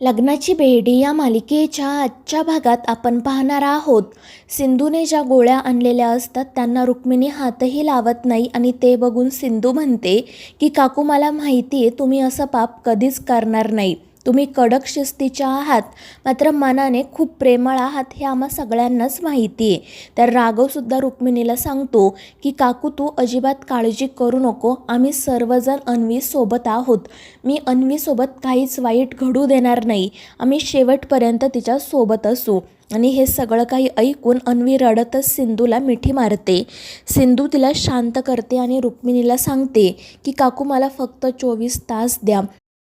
लग्नाची बेडी या मालिकेच्या आजच्या भागात आपण पाहणार आहोत. सिंधूने ज्या गोळ्या आणलेल्या असतात त्यांना रुक्मिणी हातही लावत नाही आणि ते बघून सिंधू म्हणते की काकू मला माहिती आहे तुम्ही असं पाप कधीच करणार नाही. तुम्ही कडक शिस्तीच्या आहात मात्र मनाने खूप प्रेमळ आहात हे आम्हा सगळ्यांनाच माहिती आहे. तर राघवसुद्धा रुक्मिणीला सांगतो की काकू तू अजिबात काळजी करू नको. आम्ही सर्वजण अन्वीसोबत आहोत. मी अन्वीसोबत काहीच वाईट घडू देणार नाही. आम्ही शेवटपर्यंत तिच्या सोबत असू. आणि हे सगळं काही ऐकून अन्वी रडतच सिंधूला मिठी मारते. सिंधू तिला शांत करते आणि रुक्मिणीला सांगते की काकू मला फक्त चोवीस तास द्या.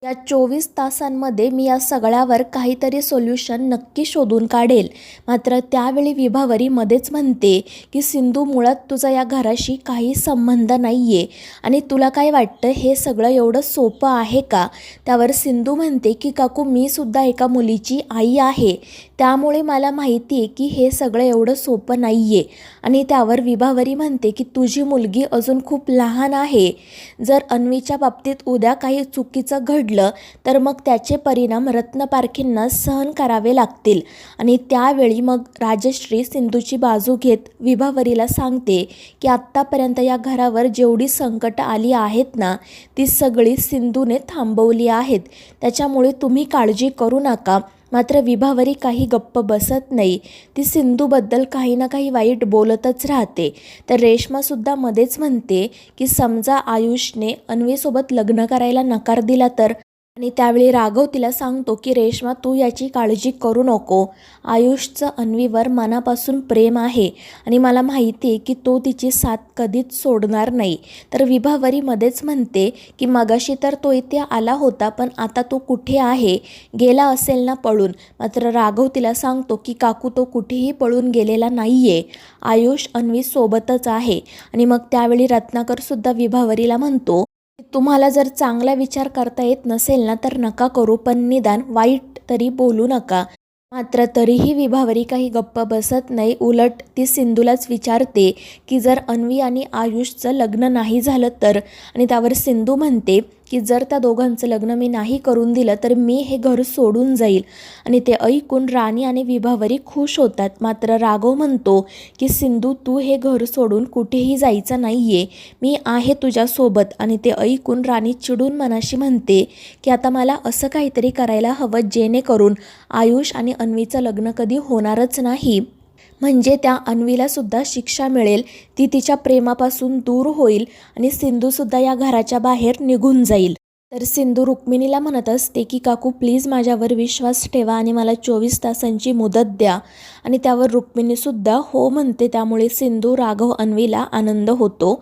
या चोवीस तासांमध्ये मी या सगळ्यावर काहीतरी सोल्युशन नक्की शोधून काढेल. मात्र त्यावेळी विभावरी मध्येच म्हणते की सिंधू मुळात तुझा या घराशी काही संबंध नाही आहे आणि तुला काय वाटतं हे सगळं एवढं सोपं आहे का? त्यावर सिंधू म्हणते की काकू मी सुद्धा एका मुलीची आई आहे. त्यामुळे मला माहिती आहे की हे सगळं एवढं सोपं नाही आहे आणि त्यावर विभावरी म्हणते की तुझी मुलगी अजून खूप लहान आहे. जर अन्वीच्या बाबतीत उद्या काही चुकीचं घड घडलं तर मग त्याचे परिणाम रत्नपारखींना सहन करावे लागतील. आणि त्यावेळी मग राजश्री सिंधूची बाजू घेत विभावरीला सांगते की आत्तापर्यंत या घरावर जेवढी संकट आली आहेत ना ती सगळी सिंधूने थांबवली आहेत. त्याच्यामुळे तुम्ही काळजी करू नका. मात्र विभावरी काही गप्प बसत नाही. ती सिंधूबद्दल काही ना काही वाईट बोलतच राहते. तर रेश्मासुद्धा मध्येच म्हणते की समजा आयुषने अन्वीसोबत लग्न करायला नकार दिला तर? आणि त्यावेळी राघव तिला सांगतो की रेश्मा तू याची काळजी करू नको. आयुषचं अन्वीवर मनापासून प्रेम आहे आणि मला माहिती आहे की तो तिची साथ कधीच सोडणार नाही. तर विभावरीमध्येच म्हणते की मगाशी तर तो इथे आला होता पण आता तो कुठे आहे? गेला असेल ना पळून. मात्र राघव तिला सांगतो की काकू तो कुठेही पळून गेलेला नाही आहे आयुष अन्वी सोबतच आहे. आणि मग त्यावेळी रत्नाकरसुद्धा विभावरीला म्हणतो तुम्हाला जर चांगला विचार करता येत नसेल ना तर नका करू पण निदान वाईट तरी बोलू नका. मात्र तरीही विभावरी काही गप्प बसत नाही उलट ती सिंधूलाच विचारते की जर अन्वी आणि आयुषचं लग्न नाही झालं तर? आणि त्यावर सिंधू म्हणते की जर त्या दोघांचं लग्न मी नाही करून दिलं तर मी हे घर सोडून जाईल. आणि ते ऐकून राणी आणि विभावरी खुश होतात. मात्र राघव म्हणतो की सिंधू तू हे घर सोडून कुठेही जायचं नाही आहे मी आहे तुझ्यासोबत आणि ते ऐकून राणी चिडून मनाशी म्हणते की आता मला असं काहीतरी करायला हवं जेणेकरून आयुष आणि अन्वीचं लग्न कधी होणारच नाही. म्हणजे त्या अन्वीला सुद्धा शिक्षा मिळेल ती तिच्या प्रेमापासून दूर होईल आणि सिंधूसुद्धा या घराच्या बाहेर निघून जाईल. तर सिंधू रुक्मिणीला म्हणत असते की काकू प्लीज माझ्यावर विश्वास ठेवा आणि मला चोवीस तासांची मुदत द्या. आणि त्यावर रुक्मिणीसुद्धा हो म्हणते त्यामुळे सिंधू राघव अन्वीला आनंद होतो.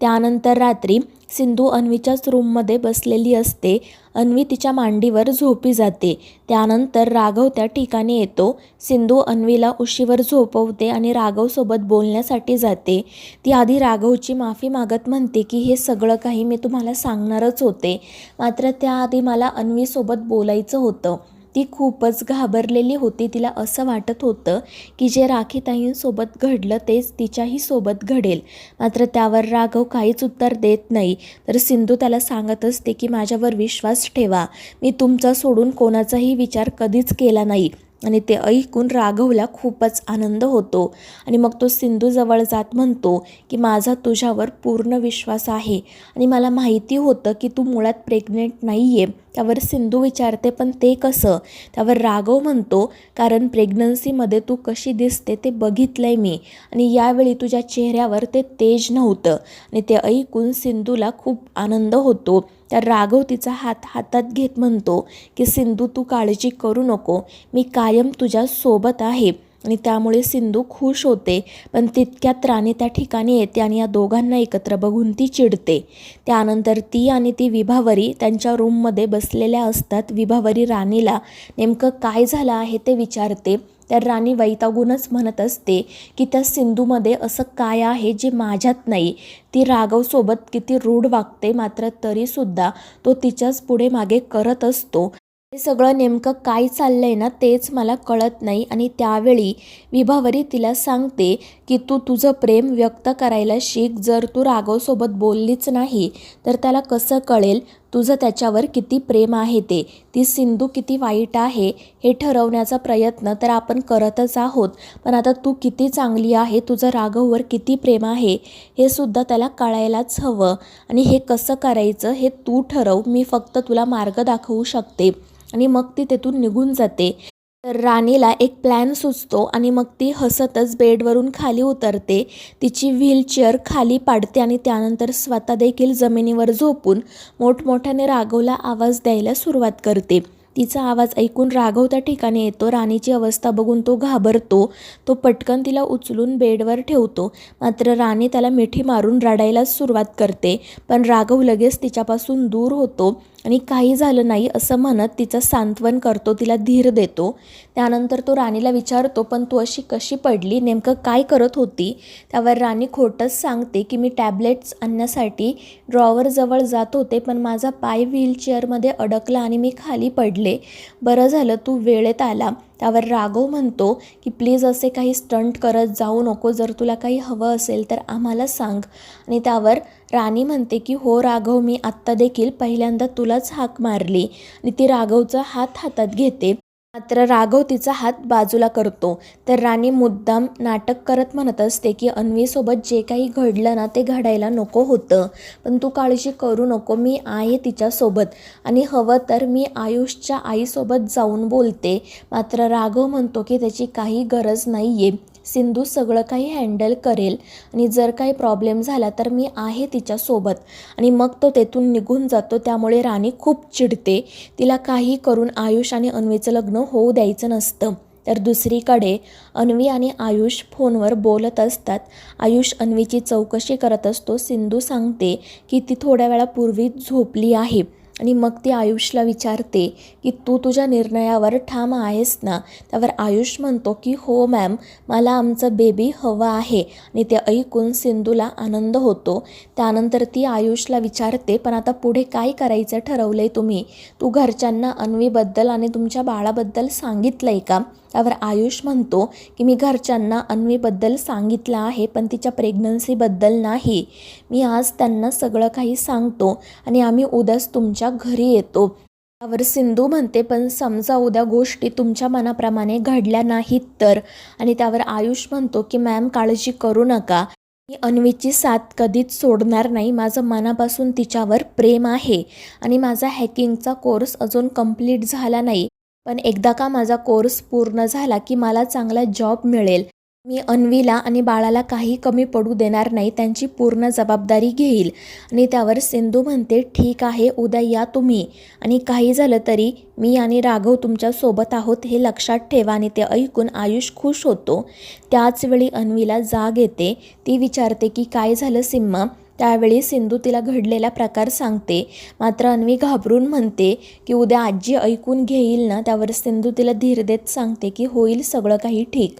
त्यानंतर रात्री सिंधू अन्वीच्याच रूममध्ये बसलेली असते. अन्वी तिच्या मांडीवर झोपी जाते. त्यानंतर राघव त्या ठिकाणी येतो. सिंधू अन्वीला उशीवर झोपवते आणि राघवसोबत बोलण्यासाठी जाते. ती आधी राघवची माफी मागत म्हणते की हे सगळं काही मी तुम्हाला सांगणारच होते. मात्र त्याआधी मला अन्वीसोबत बोलायचं होतं. ती खूपच घाबरलेली होती. तिला असं वाटत होतं की जे राखीताईंसोबत घडलं तेच तिच्याही सोबत घडेल. मात्र त्यावर राघव काहीच उत्तर देत नाही. तर सिंधू त्याला सांगत असते की माझ्यावर विश्वास ठेवा. मी तुमचा सोडून कोणाचाही विचार कधीच केला नाही. आणि ते ऐकून राघवला खूपच आनंद होतो. आणि मग तो सिंधूजवळ जात म्हणतो की माझा तुझ्यावर पूर्ण विश्वास आहे. आणि मला माहिती होतं की तू मुळात प्रेग्नेंट नाही आहे त्यावर सिंधू विचारते पण ते कसं? त्यावर राघव म्हणतो कारण प्रेग्नन्सीमध्ये तू कशी दिसते ते बघितलं आहे मी आणि यावेळी तुझ्या चेहऱ्यावर ते तेज नव्हतं आणि ते ऐकून सिंधूला खूप आनंद होतो. तर राघव तिचा हात हातात घेत म्हणतो की सिंधू तू काळजी करू नको. मी कायम तुझ्या सोबत आहे. आणि त्यामुळे सिंधू खुश होते पण तितक्यात राणी त्या ठिकाणी येते आणि या दोघांना एकत्र बघून ती चिडते. त्यानंतर ती आणि ती विभावरी त्यांच्या रूममध्ये बसलेल्या असतात. विभावरी राणीला नेमकं काय झालं आहे ते विचारते. तर राणी वैतागूनच म्हणत असते की त्या सिंधूमध्ये असं काय आहे जे माझ्यात नाही? ती राघवसोबत किती रूढ वागते मात्र तरीसुद्धा तो तिच्याच पुढे मागे करत असतो. हे सगळं नेमकं काय आहे ना तेच मला कळत नाही आणि त्यावेळी विभावरी तिला सांगते की तू तुझं प्रेम व्यक्त करायला शिक. जर तू राघवसोबत बोललीच नाही तर त्याला कसं कळेल? तुझं त्याच्यावर किती प्रेम आहे ते? ती सिंधू किती वाईट आहे हे ठरवण्याचा प्रयत्न तर आपण करतच आहोत. पण आता तू किती चांगली आहे तुझं राघववर किती प्रेम आहे हे सुद्धा त्याला कळायलाच हवं. आणि हे कसं करायचं हे तू ठरव मी फक्त तुला मार्ग दाखवू शकते. आणि मग ती तेथून निघून जाते. तर राणीला एक प्लॅन सुचतो आणि मग ती हसतच बेडवरून खाली उतरते. तिची व्हीलचेअर खाली पाडते आणि त्यानंतर स्वतः देखील जमिनीवर झोपून मोठमोठ्याने राघवला आवाज द्यायला सुरुवात करते. तिचा आवाज ऐकून राघव त्या ठिकाणी येतो. राणीची अवस्था बघून तो घाबरतो. तो पटकन तिला उचलून बेडवर ठेवतो. मात्र राणी त्याला मिठी मारून रडायलाच सुरुवात करते. पण राघव लगेच तिच्यापासून दूर होतो. आणि काही झालं नाही असं म्हणत तिचं सांत्वन करतो तिला धीर देतो. त्यानंतर तो राणीला विचारतो पण तू अशी कशी पडली? नेमकं काय करत होती? त्यावर राणी खोटंच सांगते की मी टॅबलेट्स आणण्यासाठी ड्रॉवरजवळ जात होते पण माझा पाय व्हीलचेअरमध्ये अडकला आणि मी खाली पडले. बरं झालं तू वेळेत आला. त्यावर राघव म्हणतो की प्लीज असे काही स्टंट करत जाऊ नको. जर तुला काही हवं असेल तर आम्हाला सांग. आणि त्यावर राणी म्हणते की हो राघव मी आत्ता देखील पहिल्यांदा तुलाच हाक मारली. आणि ती राघवचा हात हातात घेते. मात्र राघव तिचा हात बाजूला करतो. तर राणी मुद्दाम नाटक करत म्हणत असते की अन्वीसोबत जे काही घडलं ना ते घडायला नको होतं. पण तू काळजी करू नको मी आहे तिच्यासोबत. आणि हवं तर मी आयुषच्या आईसोबत जाऊन बोलते. मात्र राघव म्हणतो की त्याची काही गरज नाही आहे सिंधू सगळं काही हँडल करेल आणि जर काही प्रॉब्लेम झाला तर मी आहे तिच्यासोबत. आणि मग तो तेथून निघून जातो. त्यामुळे राणी खूप चिडते. तिला काही करून आयुष आणि अन्वीचं लग्न होऊ द्यायचं नसतं. तर दुसरीकडे अन्वी आणि आयुष फोनवर बोलत असतात. आयुष अन्वीची चौकशी करत असतो. सिंधू सांगते की ती थोड्या वेळापूर्वी झोपली आहे. आणि मग ती आयुषला विचारते की तू तुझ्या निर्णयावर ठाम आहेस ना? त्यावर आयुष म्हणतो की हो मॅम मला आमचं बेबी हवं आहे. आणि ते ऐकून सिंधूला आनंद होतो. त्यानंतर ती आयुषला विचारते पण आता पुढे काय करायचं ठरवलं आहे तुम्ही? तू घरच्यांना अन्वीबद्दल आणि तुमच्या बाळाबद्दल सांगितलं आहे का? त्यावर आयुष म्हणतो की मी घरच्यांना अन्वीबद्दल सांगितलं आहे पण तिच्या प्रेग्नन्सीबद्दल नाही. मी आज त्यांना सगळं काही सांगतो आणि आम्ही उद्याच तुमच्या घरी येतो. त्यावर सिंधू म्हणते पण समजा उद्या गोष्टी तुमच्या मनाप्रमाणे घडल्या नाहीत तर. आणि त्यावर आयुष म्हणतो की मॅम काळजी करू नका. मी अन्वीची साथ कधीच सोडणार नाही. माझं मनापासून तिच्यावर प्रेम आहे आणि माझा हॅकिंगचा कोर्स अजून कंप्लीट झाला नाही. पण एकदा का माझा कोर्स पूर्ण झाला की मला चांगला जॉब मिळेल. मी अन्वीला आणि बाळाला काही कमी पडू देणार नाही त्यांची पूर्ण जबाबदारी घेईल. आणि त्यावर सिंधू म्हणते ठीक आहे उद्या या तुम्ही. आणि काही झालं तरी मी आणि राघव तुमच्यासोबत आहोत हे लक्षात ठेवा आणि ते ऐकून आयुष खुश होतो. त्याचवेळी अन्वीला जाग येते. ती विचारते की काय झालं सिम्मा? त्यावेळी सिंधू तिला घडलेला प्रकार सांगते. मात्र अन्वी घाबरून म्हणते की उद्या आजी ऐकून घेईल ना त्यावर सिंधू तिला धीर देत सांगते की होईल सगळं काही ठीक.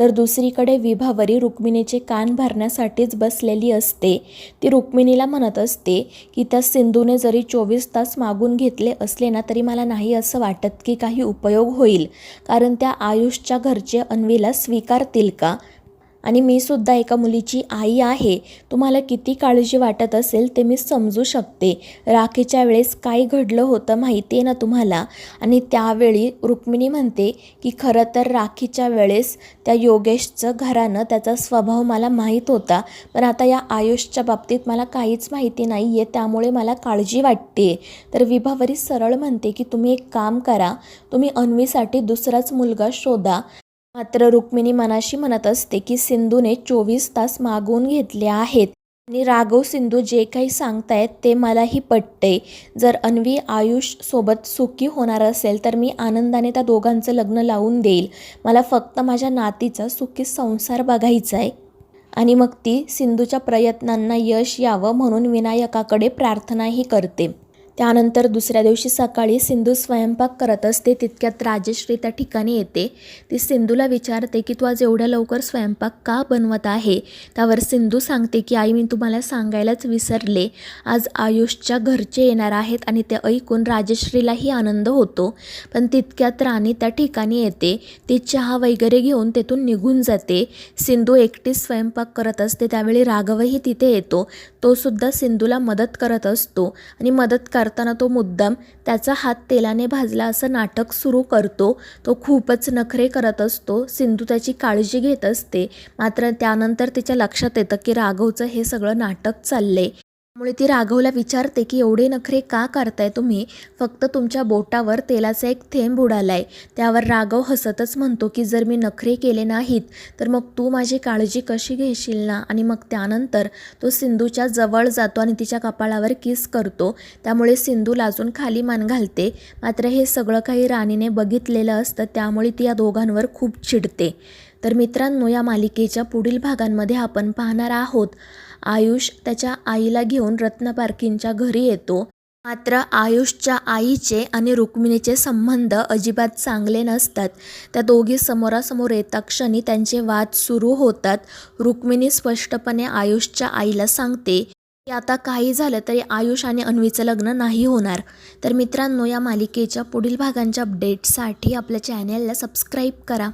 तर दुसरीकडे विभावरी रुक्मिणीचे कान भरण्यासाठीच बसलेली असते. ती रुक्मिणीला म्हणत असते की त्या सिंधूने जरी चोवीस तास मागून घेतले असले ना तरी मला नाही असं वाटत की काही उपयोग होईल. कारण त्या आयुषच्या घरचे अन्वीला स्वीकारतील का? आणि मी सुद्धा एका मुलीची आई आहे. तुम्हाला किती काळजी वाटत असेल ते मी समजू शकते. राखीच्या वेळेस काय घडलं होतं माहिती आहे ना तुम्हाला? आणि त्यावेळी रुक्मिणी म्हणते की खरं तर राखीच्या वेळेस त्या योगेशचं घरानं त्याचा स्वभाव मला माहीत होता. पण आता या आयुषच्या बाबतीत मला काहीच माहिती नाही आहे त्यामुळे मला काळजी वाटते तर विभावरी सरळ म्हणते की तुम्ही एक काम करा. तुम्ही अन्वीसाठी दुसराच मुलगा शोधा. मात्र रुक्मिणी मनाशी म्हणत असते की सिंधूने चोवीस तास मागवून घेतले आहेत. आणि राघव सिंधू जे काही सांगतायत ते मलाही पटते जर अन्वी आयुष सोबत सुखी होणार असेल तर मी आनंदाने त्या दोघांचं लग्न लावून देईल. मला फक्त माझ्या नातीचा सुखी संसार बघायचा आहे. आणि मग ती सिंधूच्या प्रयत्नांना यश यावं म्हणून विनायकाकडे प्रार्थनाही करते. त्यानंतर दुसऱ्या दिवशी सकाळी सिंधू स्वयंपाक करत असते तितक्यात राजश्री त्या ठिकाणी येते. ती सिंधूला विचारते की तू आज एवढ्या लवकर स्वयंपाक का बनवत आहे? त्यावर सिंधू सांगते की आई मी तुम्हाला सांगायलाच विसरले. आज आयुषच्या घरचे येणार आहेत आणि ते ऐकून राजश्रीलाही आनंद होतो. पण तितक्यात राणी त्या ठिकाणी येते. ती चहा वगैरे घेऊन तेथून निघून जाते. सिंधू एकटीच स्वयंपाक करत असते. त्यावेळी राघवही तिथे येतो. तो सुद्धा सिंधूला मदत करत असतो आणि मदत कर करताना तो मुद्दाम त्याचा हात तेलाने भाजला असं नाटक सुरू करतो. तो खूपच नखरे करत असतो. सिंधू त्याची काळजी घेत असते. मात्र त्यानंतर तिच्या लक्षात येतं की राघवचं हे सगळं नाटक चाललंय. त्यामुळे ती राघवला विचारते की एवढे नखरे का करताय तुम्ही? फक्त तुमच्या बोटावर तेलाचा एक थेंब उडालाय. त्यावर राघव हसतच म्हणतो की जर मी नखरे केले नाहीत तर मग तू माझी काळजी कशी घेशील ना? आणि मग त्यानंतर तो सिंधूच्या जवळ जातो आणि तिच्या कपाळावर किस करतो. त्यामुळे सिंधू लाजून खाली मान घालते. मात्र हे सगळं काही राणीने बघितलेलं असतं त्यामुळे ती या दोघांवर खूप चिडते. तर मित्रांनो या मालिकेच्या पुढील भागांमध्ये आपण पाहणार आहोत. आयुष त्याच्या आईला घेऊन रत्नपारखींच्या घरी येतो. मात्र आयुषच्या आईचे आणि रुक्मिणीचे संबंध अजिबात चांगले नसतात. त्या दोघी समोरासमोर येता क्षणी त्यांचे वाद सुरू होतात. रुक्मिणी स्पष्टपणे आयुषच्या आईला सांगते की आता काही झालं तरी आयुष आणि अन्वीचं लग्न नाही होणार. तर मित्रांनो या मालिकेच्या पुढील भागांच्या अपडेटसाठी आपल्या चॅनेलला सबस्क्राईब करा.